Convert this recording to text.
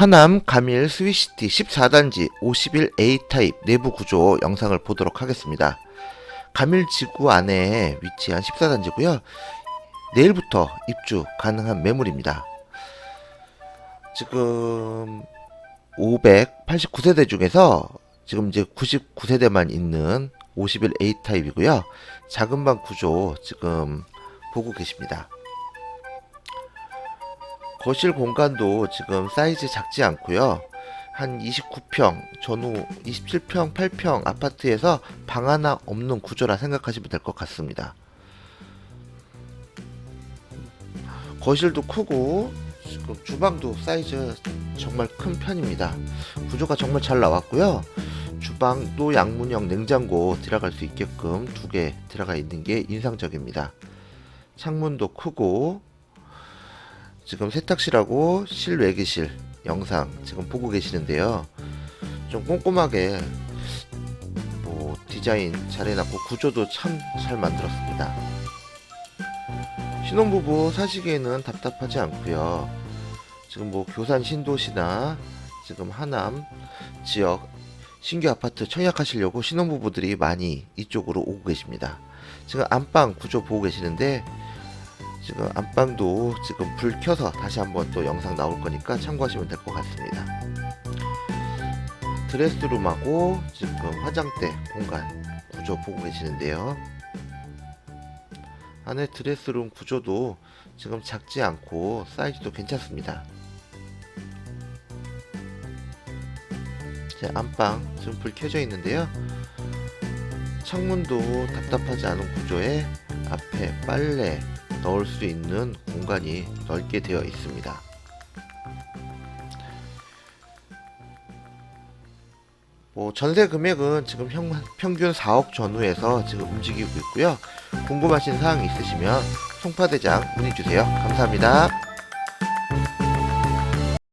하남 가밀 스위시티 14단지 51A 타입 내부 구조 영상을 보도록 하겠습니다. 가밀 지구 안에 위치한 14단지고요. 내일부터 입주 가능한 매물입니다. 지금 589세대 중에서 지금 이제 99세대만 있는 51A 타입이고요. 작은 방 구조 지금 보고 계십니다. 거실 공간도 지금 사이즈 작지 않고요. 한 29평, 전후 27평, 8평 아파트에서 방 하나 없는 구조라 생각하시면 될 것 같습니다. 거실도 크고 지금 주방도 사이즈 정말 큰 편입니다. 구조가 정말 잘 나왔고요. 주방도 양문형 냉장고 들어갈 수 있게끔 두 개 들어가 있는 게 인상적입니다. 창문도 크고 지금 세탁실하고 실외기실 영상 지금 보고 계시는데요. 좀 꼼꼼하게 뭐 디자인 잘 해놨고 구조도 참 잘 만들었습니다. 신혼부부 사시기에는 답답하지 않고요. 지금 뭐 교산 신도시나 지금 하남 지역 신규 아파트 청약하시려고 신혼부부들이 많이 이쪽으로 오고 계십니다. 지금 안방 구조 보고 계시는데 지금 안방도 지금 불 켜서 다시 한번 또 영상 나올 거니까 참고하시면 될 것 같습니다. 드레스룸하고 지금 화장대 공간 구조 보고 계시는데요. 안에 드레스룸 구조도 지금 작지 않고 사이즈도 괜찮습니다. 제 안방 지금 불 켜져 있는데요. 창문도 답답하지 않은 구조에 앞에 빨래 넣을 수 있는 공간이 넓게 되어 있습니다. 뭐 전세 금액은 지금 평, 평균 4억 전후에서 지금 움직이고 있고요. 궁금하신 사항 있으시면 송파대장 문의 주세요. 감사합니다.